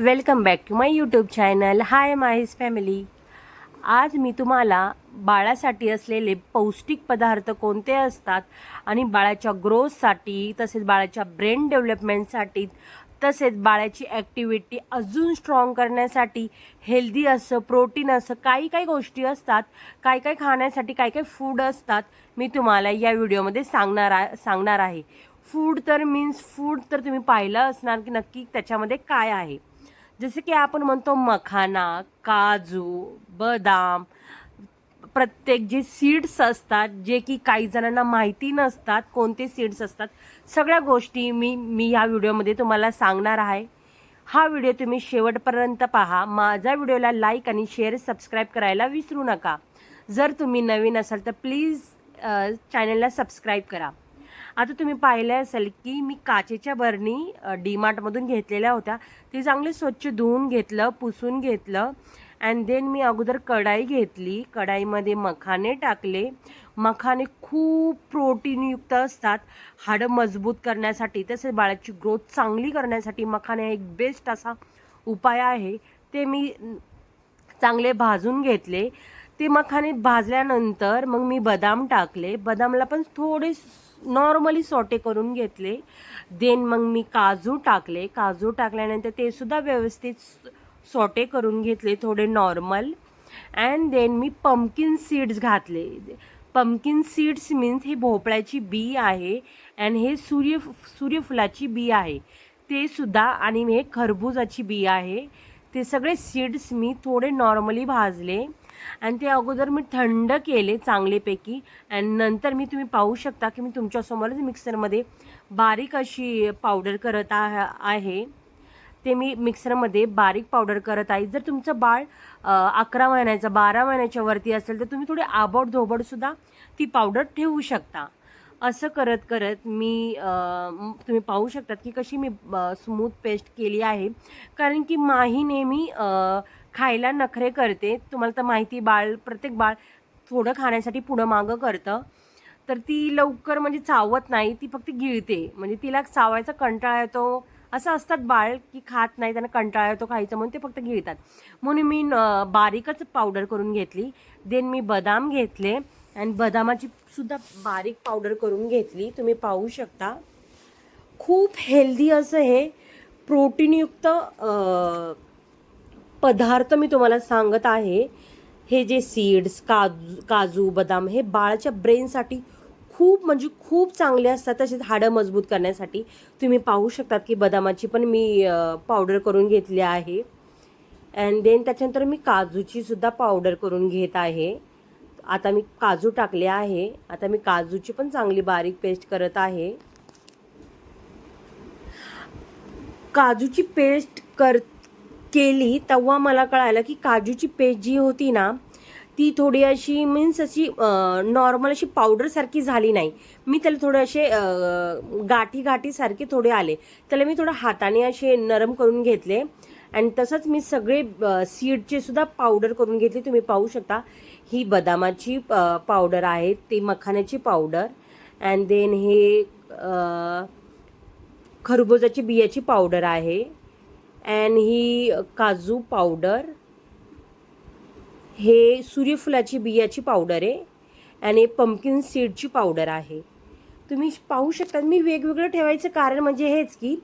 Welcome back to my YouTube channel. Hi Mahi's family. आज मी तुम्हाला बाळासाठी असलेले पौष्टिक पदार्थ कोणते असतात आणि बाळाच्या ग्रोथसाठी तसेच बाळाच्या ब्रेन डेव्हलपमेंटसाठी तसेच बाळाची ॲक्टिव्हिटी अजून स्ट्रॉंग करण्यासाठी हेल्दी असं प्रोटीन असं काही काही गोष्टी असतात काय काय खाण्यासाठी काय काय फूड असतात मी तुम्हाला या व्हिडिओमध्ये सांगणार आ- सांगणार आहे. फूड तर मीन्स फूड तर तुम्ही पाहिलं असणार की नक्की त्याच्यामध्ये काय आहे. जसे की आपण म्हणतो मखाना काजू बदाम प्रत्येक जे सीड्स असतात जे की काही जणांना माहिती नसतात कोणते सीड्स असतात सगळ्या गोष्टी मी मी ह्या व्हिडिओमध्ये तुम्हाला सांगणार आहे. हा व्हिडिओ तुम्ही शेवटपर्यंत पहा. माझ्या व्हिडिओला लाईक आणि शेअर सबस्क्राईब करायला विसरू नका. जर तुम्ही नवीन असाल तर प्लीज चॅनलला सबस्क्राईब करा. आता तुम्ही पाहिलं असेल की मी काचेच्या बरणी डीमार्टमधून घेतलेल्या होत्या. ती चांगली स्वच्छ धुवून घेतलं पुसून घेतलं. अँड देन मी अगोदर कढाई घेतली. कढाईमध्ये मखाने टाकले. मखाने खूप प्रोटीनयुक्त असतात. हाडं मजबूत करण्यासाठी तसेच बाळाची ग्रोथ चांगली करण्यासाठी मखाने एक बेस्ट असा उपाय आहे. ते मी चांगले भाजून घेतले. ते मखाने भाजल्यानंतर मग मी बदाम टाकले. बदामला पण थोडे नॉर्मली सॉटे करून घेतले. देन मग मी काजू टाकले. काजू टाकल्यानंतर ते सुद्धा व्यवस्थित सॉटे करून घेतले थोडे नॉर्मल अँड देन मी पम्पकिन सीड्स घातले. पम्पकिन सीड्स मीन्स हे भोपळ्याची बी आहे अँड हे सूर्य सूर्यफुलाची बी आहे. ते सुद्धा आणि हे खरबुजाची बी आहे. ते सगळे सीड्स मी थोडे नॉर्मली भाजले. आणि ते अगोदर मी थंड केले चांगलेपैकी. आणि नंतर मी तुम्ही पाहू शकता की मी तुमच्यासमोरच मिक्सरमध्ये बारीक अशी पावडर करत आ- आहे. ते मी मिक्सरमध्ये बारीक पावडर करत आहे. जर तुमचं बाळ अकरा महिन्याचं बारा महिन्याच्या वरती असेल तर तुम्ही थोडी आबड धोबडसुद्धा ती पावडर ठेवू शकता. असं करत करत मी तुम्ही पाहू शकतात की कशी मी स्मूथ पेस्ट केली आहे. कारण की माही नेहमी खायला नखरे करते. तुम्हाला तर माहिती बाळ प्रत्येक बाळ थोडं खाण्यासाठी पुढं मागं करतं. तर ती लवकर म्हणजे चावत नाही ती फक्त गिळते. म्हणजे तिला चावायचा कंटाळा येतो. असं असतात बाळ की खात नाही त्यांना कंटाळा येतो खायचं म्हणून ते फक्त गिळतात. म्हणून मी न- बारीकच पावडर करून घेतली. देन मी बदाम घेतले. आणि बदामाची सुद्धा बारीक पावडर करून घेतली. तुम्ही पाहू शकता. खूप हेल्दी असं हे प्रोटीनयुक्त पदार्थ मी तुम्हाला सांगत आहे. हे जे सीड्स काजू काजू बदाम हे बाळाच्या ब्रेनसाठी खूप म्हणजे खूप चांगले असतात. तसेच हाडं मजबूत करण्यासाठी तुम्ही पाहू शकतात की बदामाची पण मी पावडर करून घेतली आहे. अँड देन त्याच्यानंतर मी काजूची सुद्धा पावडर करून घेत आहे. आता मी काजू टाकले आहे. आता मी काजूची पण चांगली बारीक पेस्ट करत आहे. काजूची पेस्ट कर केली तेव्हा मला कळालं की काजूची पेस्ट जी होती ना ती थोडी अशी मीन्स अशी नॉर्मल अशी पावडरसारखी झाली नाही. मी त्याला थोडे असे गाठी गाठीसारखे थोडे आले. त्याला मी थोडं हाताने असे नरम करून घेतले. आणि तसंच मी सगळे सीडचे सुद्धा पावडर करून घेतली. तुम्ही पाहू शकता. ही बदामाची पावडर आहे. ती मखाण्याची पावडर अँड देन हे अं, खरबुजाची बियाची पावडर आहे. अँड ही काजू पावडर हे सूर्यफुलाची बियाची पावडर आहे. आणि पंपकिन सीडची पावडर आहे. तुम्ही पाहू शकता मी वेगवेगळं ठेवायचं कारण म्हणजे हेच की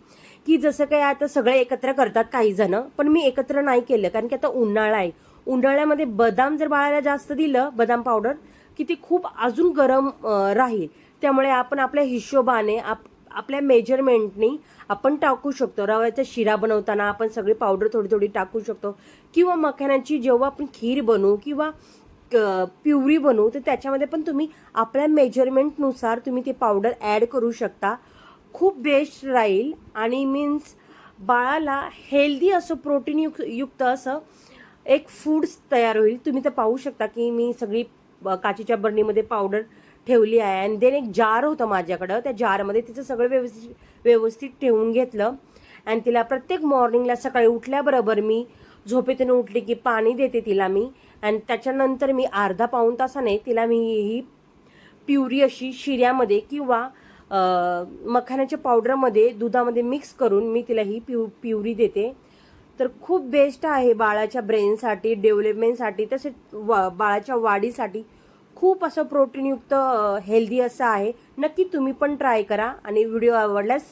की जसं काय आता सगळे एकत्र करतात काही जण पण मी एकत्र नाही केलं. कारण की आता उन्हाळा आहे. उन्हाळ्यामध्ये बदाम जर बाळाला जास्त दिलं बदाम पावडर की ते खूप अजून गरम राहील. त्यामुळे आपण आपल्या हिशोबाने आप आपल्या मेजरमेंटनी आपण टाकू शकतो. रव्याचा शिरा बनवताना आपण सगळी पावडर थोडी थोडी टाकू शकतो. किंवा मखाण्याची जेव्हा आपण खीर बनवू किंवा प्युरी बनवू तर त्याच्यामध्ये पण तुम्ही आपल्या मेजरमेंटनुसार तुम्ही ते पावडर ॲड करू शकता. खूप बेस्ट राहील आणि मीन्स बाळाला हेल्दी असं प्रोटीन युक्त युक्त असं एक फूड्स तयार होईल. तुम्ही तर पाहू शकता की मी सगळी काचीच्या काचेच्या बरणीमध्ये पावडर ठेवली आहे आणि देन एक जार होतं माझ्याकडं. त्या जारमध्ये तिचं सगळं व्यवस्थित व्यवस्थित ठेवून घेतलं. आणि तिला प्रत्येक मॉर्निंगला सकाळी उठल्याबरोबर मी झोपेतून उठली की पाणी देते तिला मी. आणि त्याच्यानंतर मी अर्धा पाऊण तासाने तिला मी ही प्युरी अशी शिऱ्यामध्ये किंवा मखाण्याच्या पावडरमध्ये दुधामध्ये मिक्स करून मी तिला ही प्यु प्युरी देते. तर खूप बेस्ट आहे बाळाच्या ब्रेनसाठी डेव्हलपमेंटसाठी तसेच वा बाळाच्या वाढीसाठी. खूप असं प्रोटीनयुक्त हेल्दी असं आहे. नक्की तुम्ही पण ट्राय करा आणि व्हिडिओ आवडल्यास